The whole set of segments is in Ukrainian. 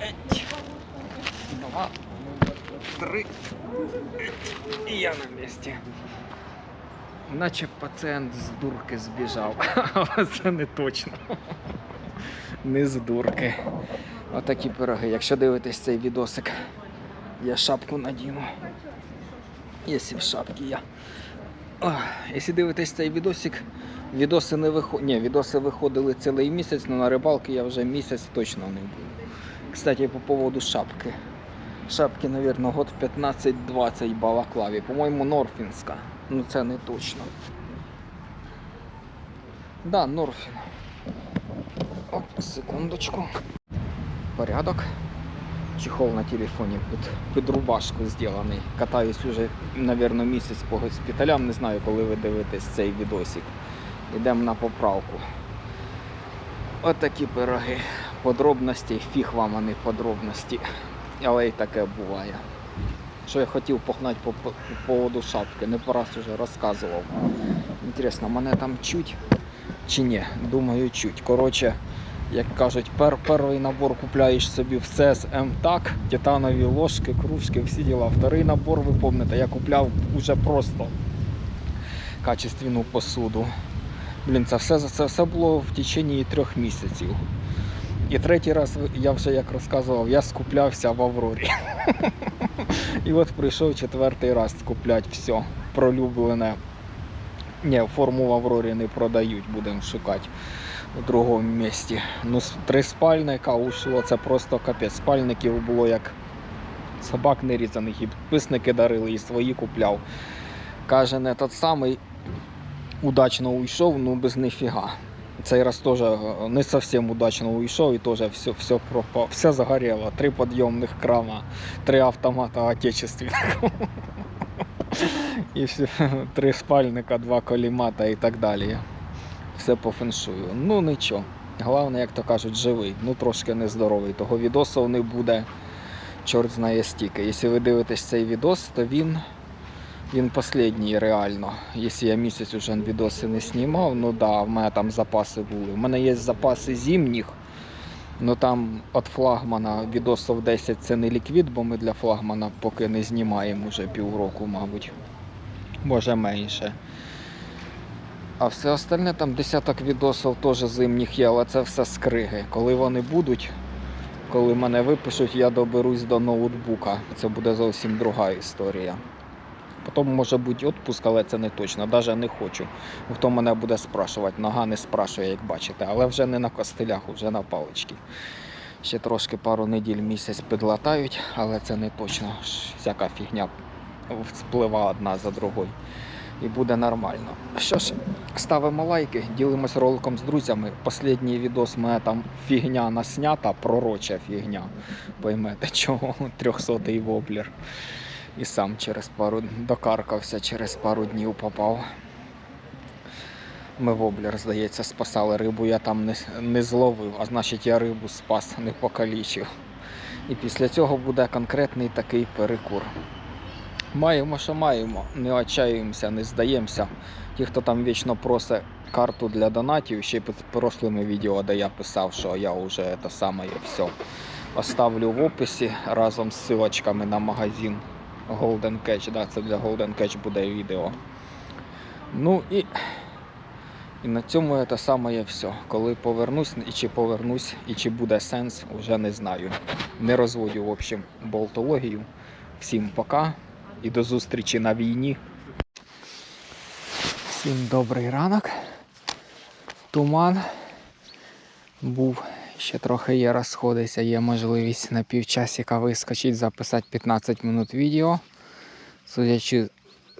Еть. Два, три. Еть. І я на місці. Наче пацієнт з дурки збіжав, але це не точно. Не з дурки. Отакі пироги. Якщо дивитесь цей відосик, я шапку надіну. Якщо в шапці я. Якщо дивитесь цей відосик, відоси не виход... Ні, відоси виходили цілий місяць, але на рибалки я вже місяць точно не був. Кстати, по поводу шапки. Шапки, мабуть, год 15-20 балаклаві. По-моєму, Норфінська. Ну це не точно. Да, Норфін. Оп, секундочку. Порядок. Чехол на телефоні під, під рубашку зроблений. Катаюсь уже, мабуть, місяць по госпіталям. Не знаю, коли ви дивитесь цей відосик. Йдемо на поправку. Отакі пироги. Подробності, фіг вам, не подробності. Але і таке буває. Що я хотів погнати по, по поводу шапки, не по раз вже розказував. Інтересно, мене там чуть чи ні? Думаю, чуть. Коротше, як кажуть, пер, перший набор купляєш собі все з МТАК, титанові ложки, кружки, всі діла. Вторий набор, ви пам'ятаєте, я купляв уже просто качественну посуду. Блін, це все, це все було в течение трьох місяців. І третій раз я вже як розказував, я скуплявся в Аврорі. І от прийшов четвертий раз скупляти все пролюблене. Ні, форму в Аврорі не продають, будемо шукати у другому місці. Ну, три спальника ушло, це просто капець. Спальників було як собак нерізаних, і підписники дарили, і свої купляв. Каже, не тот самий удачно уйшов, ну без ніфіга. Цей раз теж е, не зовсім удачно уйшов і теж все, все пропало, все загорело. Три підйомних крана, три автомата отечественних. І все, три спальника, два колімата і так далі. Все по феншую. Ну нічого. Головне, як то кажуть, живий. Ну трошки нездоровий. Того відосу не буде. Чорт знає стільки. Якщо ви дивитесь цей відос, то він. Він останній реально. Якщо я місяць уже відоси не знімав, ну да, в мене там запаси були. У мене є запаси зимніх, ну там від флагмана відосів 10 це не ліквід, бо ми для флагмана поки не знімаємо вже півроку, мабуть. Може менше. А все остальне там десяток відосів теж зимніх є, але це все скриги. Коли вони будуть, коли мене випишуть, я доберусь до ноутбука. Це буде зовсім друга історія. Потім може бути відпуск, але це не точно. Навіть не хочу. Хто мене буде спрашувати, нога не спрашує, як бачите, але вже не на костилях, вже на палички. Ще трошки пару неділь місяць підлатають, але це не точно. Всяка фігня спливає одна за другою. І буде нормально. Що ж, ставимо лайки, ділимось роликом з друзями. Послідній відос мене там фігня наснята, пророча фігня. Поймете, чого 300-й воблер. І сам через пару докаркався, через пару днів попав. Ми воблер, здається, спасали рибу, я там не, не зловив, а значить я рибу спас, не покалічив. І після цього буде конкретний такий перекур. Маємо, що маємо, не отчаюємося, не здаємося. Ті, хто там вічно просить карту для донатів, ще під прошлими відео, де я писав, що я вже це саме все оставлю в описі разом з силочками на магазин Golden Catch. Да, це для Golden Catch буде відео. Ну і, і на цьому це саме все. Коли повернусь, і чи повернусь, і чи буде сенс, вже не знаю. Не розводю, в общем, болтологію. Всім пока і до зустрічі на війні. Всім добрий ранок. Туман був. Ще трохи є розходиться, є можливість на півчасика вискочити, записати 15 минут відео. Судячи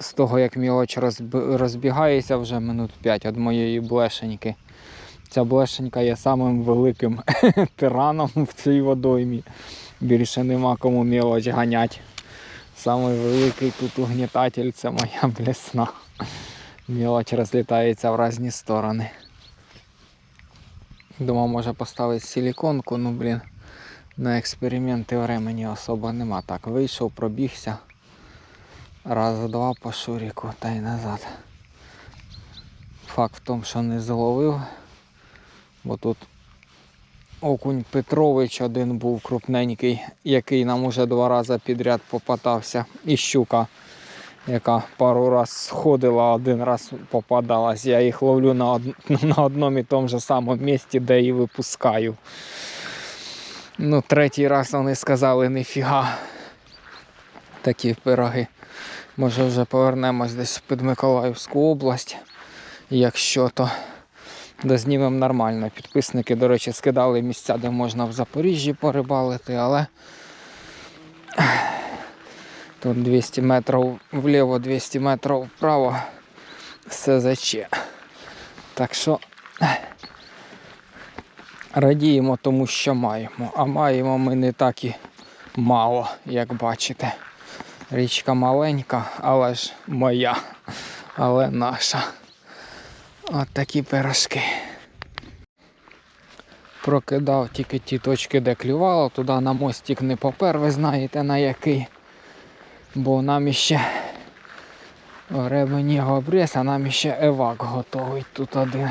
з того, як мілоч розбігається вже минут 5 від моєї блешеньки. Ця блешенька є самим великим тираном в цій водоймі. Більше нема кому мілоч ганять. Самий великий тут угнітатель це моя блесна. Мілоч розлітається в різні сторони. Думав, може поставити силіконку, ну блін. На експерименти времени особо нема. Так, вийшов, пробігся. Раз, два по шуріку та й назад. Факт в тому, що не зловив, бо тут окунь Петрович один був крупненький, який нам уже два рази підряд попадався. І щука, яка пару раз сходила, один раз попадалась. Я їх ловлю на, од... на одному і тому же самому місці, де і випускаю. Ну, третій раз вони сказали ніфіга. Такі пироги. Може вже повернемось десь під Миколаївську область. Якщо то дознімемо нормально. Підписники, до речі, скидали місця, де можна в Запоріжжі порибалити, але тут 200 метрів вліво, 200 метрів вправо. СЗЧ. Так що радіємо тому, що маємо. А маємо ми не так і мало, як бачите. Річка маленька, але ж моя, але наша. От такі пирожки. Прокидав тільки ті точки, де клювало, туди на мостик не попер, ви знаєте на який. Бо нам іще ремені обріз, а нам іще евак готовий. Тут один.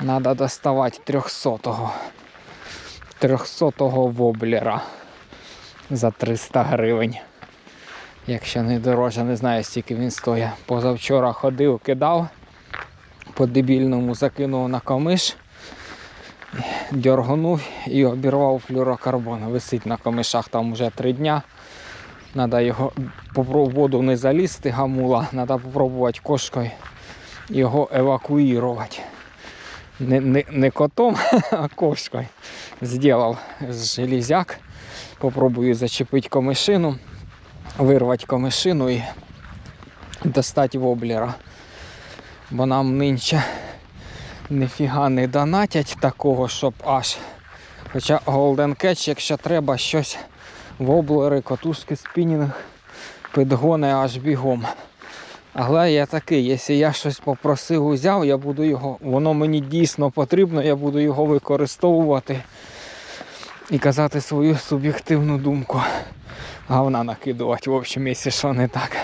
Надо доставати 300-го. 300-го воблера за 300 гривень. Якщо не дороже, не знаю, скільки він стоїть. Позавчора ходив, кидав, по дебільному закинув на камиш, дьорганув і обірвав флюрокарбон. Висить на камишах там вже три дня. Треба його воду не залізти, гамула, треба спробувати кошкою його евакуювати. Не, не, не котом, а кошкою. Зробив железяк. Попробую зачепити комишину, вирвати комишину і достати воблера. Бо нам нинче ніфіга не донатять такого, щоб аж. Хоча Golden Catch, якщо треба щось воблери, котушки, спінінг, підгони аж бігом. Але я такий, якщо я щось попросив, узяв, я буду його, воно мені дійсно потрібно, я буду його використовувати і казати свою суб'єктивну думку. Говна накидувати, в общем, якщо що не так.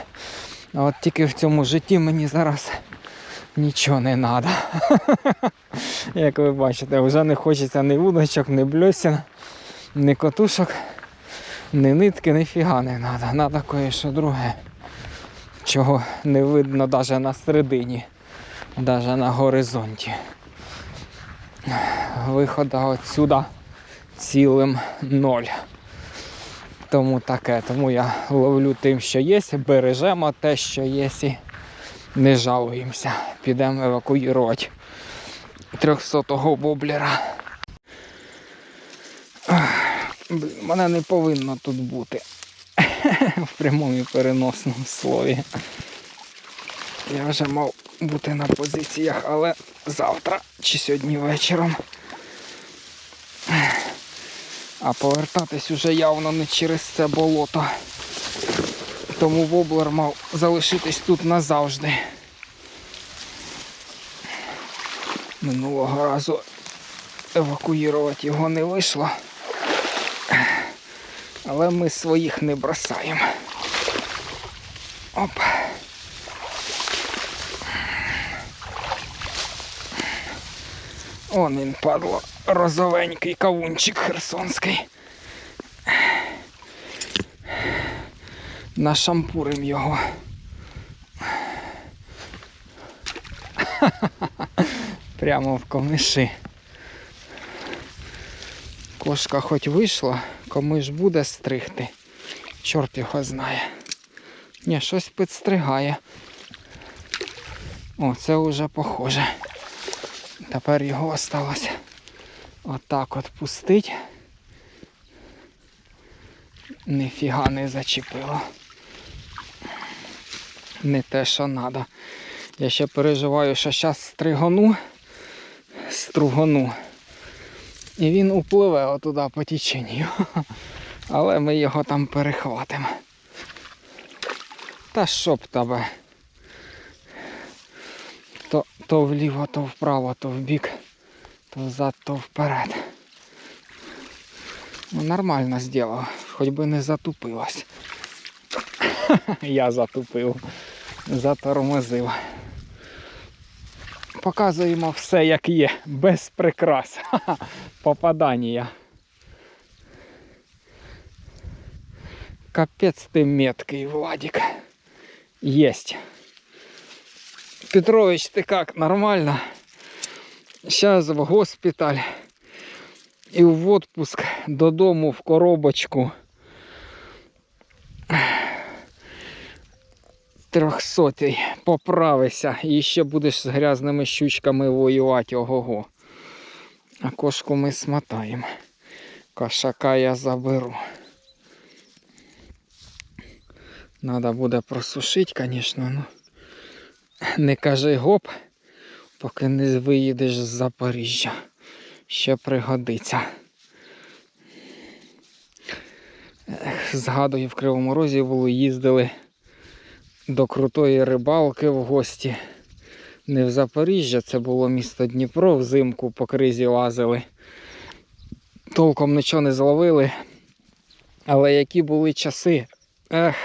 А от тільки в цьому житті мені зараз нічого не треба. Як ви бачите, вже не хочеться ні вудочок, ні бльосін, ні котушок, ні нитки, ні фіга не треба. Треба кое-що друге. Чого не видно навіть на середині, навіть на горизонті. Виходу отсюда цілим ноль. Тому таке. Тому я ловлю тим, що є, бережемо те, що є, і не жалуємося. Підемо евакуювати 300-го боблера. Мене не повинно тут бути. В прямому і переносному слові. Я вже мав бути на позиціях, але завтра чи сьогодні вечором. А повертатись уже явно не через це болото. Тому воблер мав залишитись тут назавжди. Минулого разу евакуювати його не вийшло. Але ми своїх не бросаємо. Оп. Он він падло, розовенький кавунчик херсонський. Нашампурим його. Прямо в комиші. Кошка хоч вийшла, комиш буде стригти. Чорт його знає. Ні, щось підстригає. О, це вже похоже. Тепер його осталось отак от пустить. Ніфіга не зачепило. Не те, що треба. Я ще переживаю, що зараз стригону, стругону. І він upливе отуди по теченню. Але ми його там перехватимо. Та щоб тебе. То, то вліво, то вправо, то вбік, то взад, то вперед. Ну, нормально зробив, хоч би не затупилась. Я затупив, затормозив. Показуємо все як є, без прикрас. Попадання. Капець ти меткий, Владик. Єсть. Петрович, ти як, нормально? Сейчас в госпіталь і в отпуск додому в коробочку. Трьохсотий. Поправися. І ще будеш з грязними щучками воювати. Ого-го. А кошку ми смотаємо. Кошака я заберу. Надо буде просушити, звісно, ну. Не кажи гоп, поки не виїдеш з Запоріжжя. Ще пригодиться. Згадую, в Кривому Розі були, їздили до крутої рибалки в гості. Не в Запоріжжя, це було місто Дніпро, взимку по кризі лазили. Толком нічого не зловили. Але які були часи. Ех.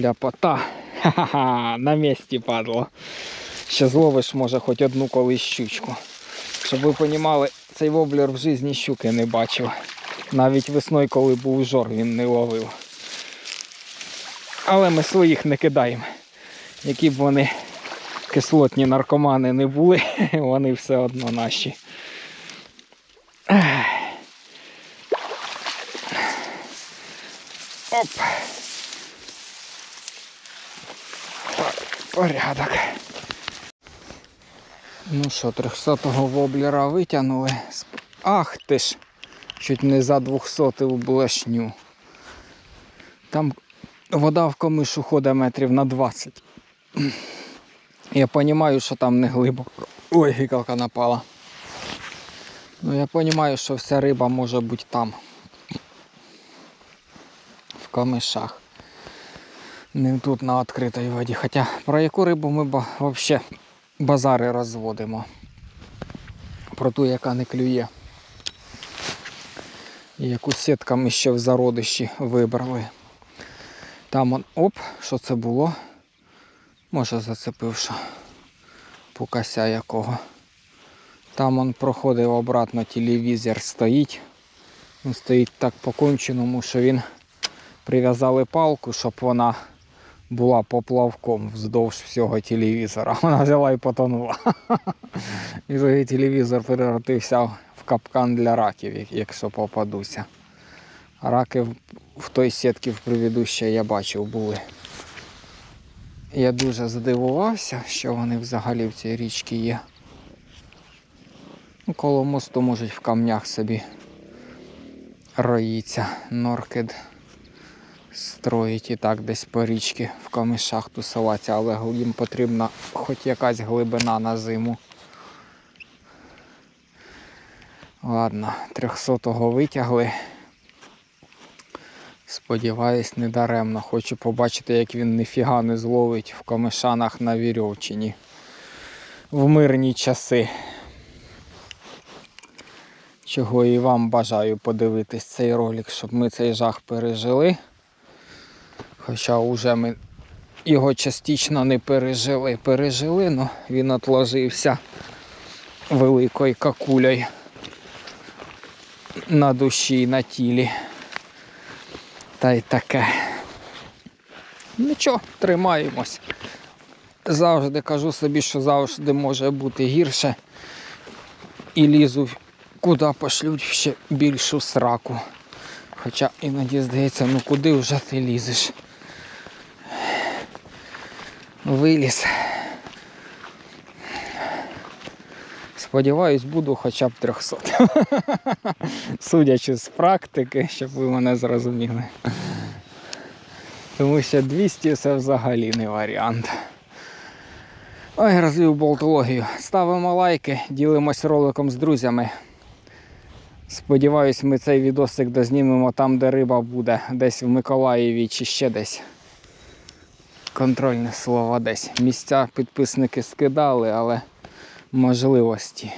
Ляпота. Ха-ха-ха, на місці падло. Ще зловиш, може, хоч одну колись щучку. Щоб ви розуміли, цей воблер в житті щуки не бачив. Навіть весною, коли був жор, він не ловив. Але ми своїх не кидаємо. Які б вони кислотні наркомани не були, вони все одно наші. Оп. Порядок. Ну що, 300-го воблера витягнули. Ах ти ж! Чуть не за 200 в блешню. Там вода в комишу ходить метрів на 20. Я розумію, що там не глибоко. Ой, гікалка напала. Ну я розумію, що вся риба може бути там. В камишах. Не тут на відкритій воді. Хоча про яку рибу ми взагалі базари розводимо. Про ту, яка не клює. І яку сітками ще в зародищі вибрали. Там он, оп, що це було? Може зацепив, що пукася якого. Там он проходив обратно телевізор стоїть. Він стоїть так по конченому, що він прив'язали палку, щоб вона була поплавком вздовж всього телевізора. Вона взяла і потонула. І телевізор перевертився в капкан для раків, якщо попадуся. Раки в- той сітці в предыдущій я бачив були. Я дуже здивувався, що вони взагалі в цій річці є. Ну, коло мосту можуть в камнях собі роїться. Норкед строїть і так десь по річці в камишах тусуватися, але їм потрібна хоч якась глибина на зиму. Ладно, 300-го витягли. Сподіваюсь, не даремно. Хочу побачити, як він ніфіга не зловить в камишанах на Вірьовчині в мирні часи. Чого і вам бажаю подивитись цей ролик, щоб ми цей жах пережили. Хоча вже ми його частично не пережили. Пережили, але він отложився великою какулею на душі і на тілі. Та й таке. Нічого, тримаємось. Завжди кажу собі, що завжди може бути гірше. І лізу куди пошлють ще більшу сраку. Хоча іноді здається, ну куди вже ти лізеш? Виліз. Сподіваюсь, буду хоча б 300. Судячи з практики, щоб ви мене зрозуміли. Тому що 200 це взагалі не варіант. Ой, розвів болтологію. Ставимо лайки, ділимось роликом з друзями. Сподіваюсь, ми цей відосик дознімемо там, де риба буде, десь в Миколаєві чи ще десь. Контрольне слово десь. Місця підписники скидали, але можливості.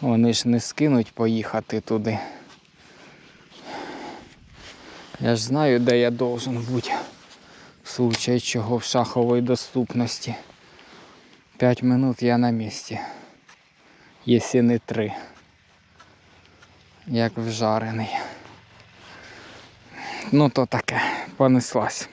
Вони ж не скинуть поїхати туди. Я ж знаю, де я должен бути. В случае чого в шаховій доступності. П'ять минут я на місці. Якщо не три. Як вжарений. Ну то таке, понеслась.